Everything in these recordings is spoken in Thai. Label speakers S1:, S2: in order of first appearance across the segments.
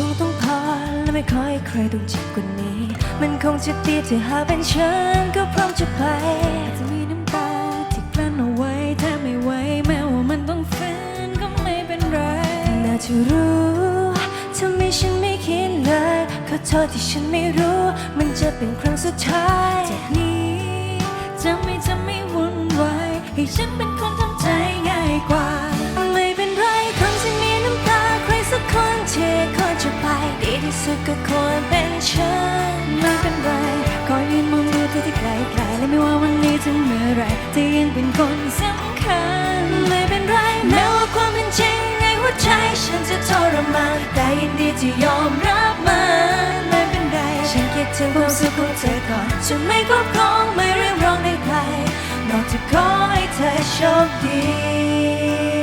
S1: คงต้องพอและไม่ขอให้ใครต้องเจ็บกว่านี้ มันคงจะดีถ้าหากเป็นฉันก็พร้อมจะไปอาจจะมีน้ำตาที่กลั้นเอาไว้ถ้าไม่ไหวแม้ว่ามันต้องฝืนก็ไม่เป็นไร น่าจะรู้ทำไมฉันไม่คิดเลยขอโทษที่ฉันไม่รู้ มันจะเป็นครั้งสุดท้ายจากนี้จะไม่จะไม่วุ่นวายให้ฉันเป็นคนทำใจง่ายกว่า ดีที่สุดก็ควรเป็นฉันไม่เป็นไรขอยืนมองดูเธอที่ไกลๆและไม่ว่าวันนี้จะเมื่อไรเธอยังเป็นคนสำคัญไม่เป็นไรแม้ว่าความเป็นจริงในหัวใจฉันจะทรมานแต่ยินดีที่ยอมรับมันไม่เป็นไรฉันคิดถึงความสุขของเธอก่อนจะไม่ครอบครองไม่เรียกร้องใดๆนอกจากขอให้เธอโชคดี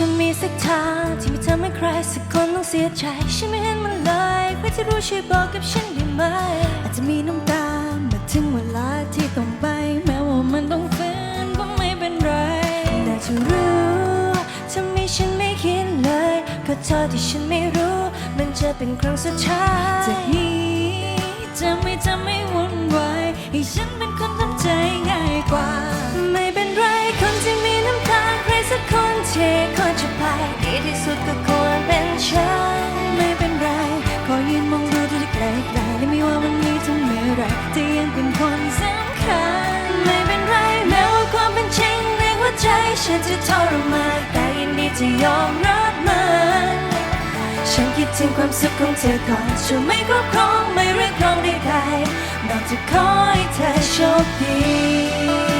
S1: จะมีสักทางที่ไม่ทำให้ใครสักคนต้องเสียใจ ฉันไม่เห็นมันเลยใครที่รู้ช่วยบอกกับฉันได้ไหม อาจจะมีน้ำตาเมื่อถึงเวลาที่ต้องไป แม้ว่ามันต้องฝืนก็ไม่เป็นไรแต่จะรู้ทำไมฉันไม่คิดเลยขอโทษที่ฉันไม่รู้ มันจะเป็นครั้งสุดท้ายจากนี้จะไม่ทำให้วุ่นวายให้ฉัน ใจฉันจะทรมานแต่ยินดีจะยอมรับมันฉันคิดถึงความสุขของเธอก่อนฉันไม่ครอบครองไม่เรียกร้องใดๆนอกจากขอให้เธอโชคดี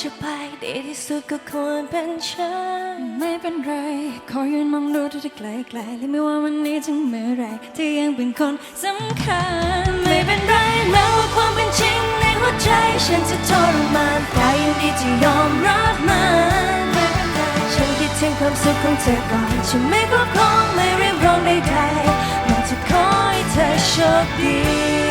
S1: จะไปดีที่สุดก็ควรเป็นฉัน ไม่เป็นไร ขอยืนมองดูเธอที่ไกลๆและไม่ว่าวันนี้จะเมื่อไรเธอยังเป็นคนสำคัญ ไม่เป็นไรแม้ว่าความเป็นจริงในหัวใจฉันจะทรมานแต่ยินดีจะยอมรับมันไม่เป็นไรฉันคิดถึงความสุขของเธอก่อน ฉันไม่ครอบคองไม่เรียกร้องใดๆนอกจากขอให้เธอโชคดี